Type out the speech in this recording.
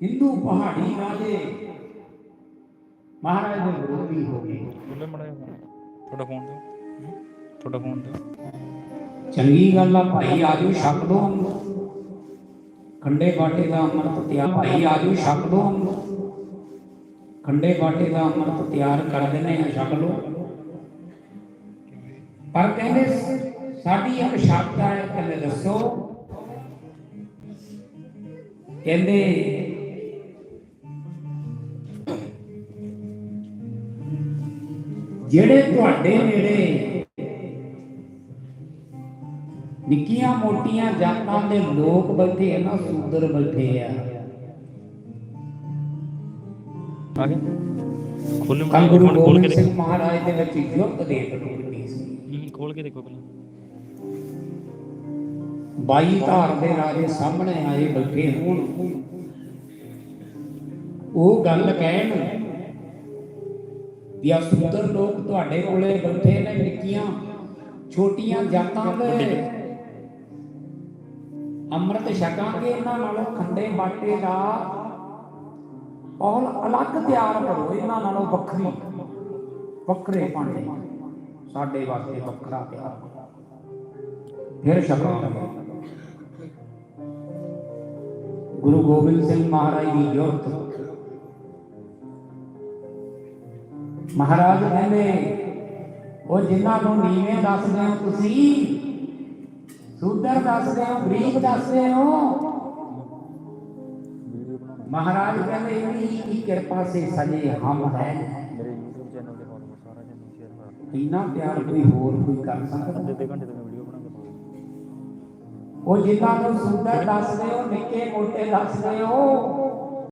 ਹਿੰਦੂ ਪਹਾੜੀ ਰਾਜੇ ਮਹਾਰਾਜ ਦੇ ਵਿਰੋਧੀ ਹੋ ਗਏ। ਬੋਲੇ ਮੜਾ ਤੁਹਾਡਾ ਫੋਨ ਦਿਓ। ਤੁਹਾਡਾ ਫੋਨ ਦਿਓ। ਚੰਗੀ ਗੱਲ ਆ ਭਾਈ ਆਜੋ ਛਕ ਦੋ ਖੰਡੇ ਬਾਟੇ ਦਾ ਅੰਮ੍ਰਿਤ ਤਿਆਰ ਭਾਈ ਆਜੋ ਛਕ ਦੋ ਖੰਡੇ ਬਾਟੇ ਦਾ ਅੰਮ੍ਰਿਤ ਤਿਆਰ ਕਰ ਦਿੰਦੇ ਆ ਛਕ ਲੋ ਪਰ ਕਹਿੰਦੇ ਸਾਡੀ ਇੱਕ ਸ਼ਰਤ ਹੈ ਕਹਿੰਦੇ ਦੱਸੋ। ਕਹਿੰਦੇ ਜਿਹੜੇ ਤੁਹਾਡੇ ਨੇੜੇ ਨਿੱਕੀਆਂ ਮੋਟੀਆਂ ਜਾਤਾਂ ਦੇ ਲੋਕ ਬੈਠੇ ਆ ਨਾ ਸੂਦਰ ਬੈਠੇ ਆ। ਆ ਗਏ ਖੋਲੇ ਮੜਾ ਖੋਲ ਕੇ ਦੇਖੋ। ਮਹਾਰਾਜ ਦੇ ਵਿੱਚ ਯੁੱਧ ਦੇ ਟੁੱਟਣੀ ਸੀ। ਖੋਲ ਕੇ ਦੇਖੋ ਪਹਿਲਾਂ। 22 ਧਾਰ ਦੇ ਰਾਜੇ ਸਾਹਮਣੇ ਆਏ ਬੈਠੇ ਹੋਣ। ਉਹ ਗੱਲ ਕਹਿਣ ਵੀ ਸੁੰਦਰ ਲੋਕ ਤੁਹਾਡੇ ਕੋਲੇ ਬੈਠੇ ਨੇ, ਨਿੱਕੀਆਂ, ਛੋਟੀਆਂ ਜਾਤਾਂ ਦੇ ਅੰਮ੍ਰਿਤ ਛਕਾਂਗੇ ਇਹਨਾਂ ਨਾਲੋਂ, ਖੰਡੇ ਬਾਟੇ ਦਾ ਔਰ ਅਲੱਗ ਤਿਆਰ ਕਰੋ, ਇਹਨਾਂ ਨਾਲੋਂ ਵੱਖਰੀ, ਵੱਖਰੇ ਭਾਂਡੇ, ਸਾਡੇ ਵਾਸਤੇ ਵੱਖਰਾ ਤਿਆਰ ਕਰੋ। ਫਿਰ ਛਕਾਂਗੇ ਗੁਰੂ ਗੋਬਿੰਦ ਸਿੰਘ ਮਹਾਰਾਜ ਦੀ ਜੋਤ ਮਹਾਰਾਜ ਕਹਿੰਦੇ ਉਹ ਜਿਨ੍ਹਾਂ ਨੂੰ ਨੀਵੇਂ ਦੱਸਦੇ ਹੋ ਤੁਸੀਂ ਸੂਦਰ ਦੱਸਦੇ ਹੋ ਗਰੀਬ ਦੱਸਦੇ ਹੋ? ਮਹਾਰਾਜ ਕਹਿੰਦੇ ਇਹਦੀ ਕੀ ਕਿਰਪਾ ਸੇ ਸਜੇ ਹਮ ਹੈ? ਮੇਰੇ YouTube ਚੈਨਲ ਤੇ ਫੋਲੋ ਸਾਰਾ ਚੈਨਲ ਸ਼ੇਅਰ ਕਰ ਇੰਨਾ ਪਿਆਰ ਕੋਈ ਹੋਰ ਕੋਈ ਕਰ ਸਕਦਾ? ਅੱਧੇ ਘੰਟੇ ਤੱਕ ਵੀਡੀਓ ਬਣਾ ਕੇ ਉਹ ਜਿਨ੍ਹਾਂ ਨੂੰ ਸੁੰਦਰ ਦੱਸਦੇ ਹੋ ਨਿੱਕੇ ਮੋਟੇ ਦੱਸਦੇ ਹੋ